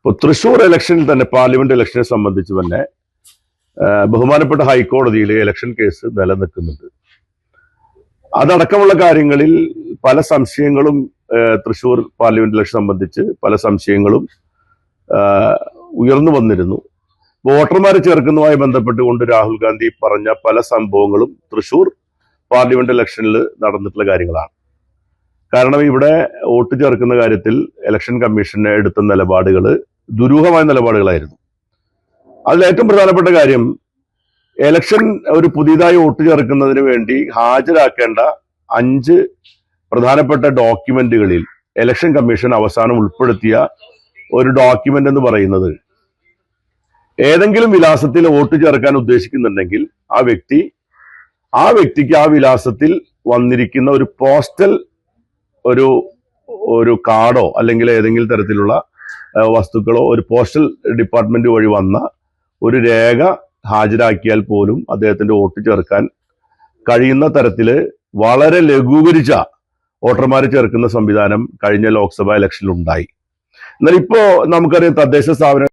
ഇപ്പോൾ തൃശൂർ ഇലക്ഷനിൽ തന്നെ പാർലമെന്റ് ഇലക്ഷനെ സംബന്ധിച്ച് തന്നെ ബഹുമാനപ്പെട്ട ഹൈക്കോടതിയിൽ ഇലക്ഷൻ കേസ് നിലനിൽക്കുന്നുണ്ട്. അതടക്കമുള്ള കാര്യങ്ങളിൽ പല സംശയങ്ങളും തൃശ്ശൂർ പാർലമെന്റ് ഇലക്ഷൻ സംബന്ധിച്ച് പല സംശയങ്ങളും ഉയർന്നു വന്നിരുന്നു. വോട്ടർമാരെ ചേർക്കുന്നതുമായി ബന്ധപ്പെട്ടുകൊണ്ട് രാഹുൽ ഗാന്ധി പറഞ്ഞ പല സംഭവങ്ങളും തൃശൂർ പാർലമെന്റ് ഇലക്ഷനിൽ നടന്നിട്ടുള്ള കാര്യങ്ങളാണ്. കാരണം ഇവിടെ വോട്ട് ചേർക്കുന്ന കാര്യത്തിൽ ഇലക്ഷൻ കമ്മീഷന് എടുത്ത നിലപാടുകൾ ദുരൂഹമായ നിലപാടുകളായിരുന്നു. അതിൽ ഏറ്റവും പ്രധാനപ്പെട്ട കാര്യം എലക്ഷൻ ഒരു പുതിയതായി വോട്ട് ചേർക്കുന്നതിന് വേണ്ടി ഹാജരാക്കേണ്ട അഞ്ച് പ്രധാനപ്പെട്ട ഡോക്യുമെന്റുകളിൽ എലക്ഷൻ കമ്മീഷൻ അവസാനം ഉൾപ്പെടുത്തിയ ഒരു ഡോക്യുമെന്റ് എന്ന് പറയുന്നത് ഏതെങ്കിലും വിലാസത്തിൽ വോട്ട് ചേർക്കാൻ ഉദ്ദേശിക്കുന്നുണ്ടെങ്കിൽ ആ വ്യക്തി ആ വ്യക്തിക്ക് ആ വിലാസത്തിൽ വന്നിരിക്കുന്ന ഒരു പോസ്റ്റൽ ഒരു ഒരു കാർഡോ അല്ലെങ്കിൽ ഏതെങ്കിലും തരത്തിലുള്ള വസ്തുക്കളോ ഒരു പോസ്റ്റൽ ഡിപ്പാർട്ട്മെന്റ് വഴി വന്ന ഒരു രേഖ ഹാജരാക്കിയാൽ പോലും അദ്ദേഹത്തിന്റെ വോട്ട് ചേർക്കാൻ കഴിയുന്ന തരത്തിൽ വളരെ ലഘൂകരിച്ച വോട്ടർമാരെ ചേർക്കുന്ന സംവിധാനം കഴിഞ്ഞ ലോക്സഭാ ഇലക്ഷനിൽ ഉണ്ടായി. എന്നാൽ ഇപ്പോ നമുക്കറിയാം തദ്ദേശ സ്ഥാപന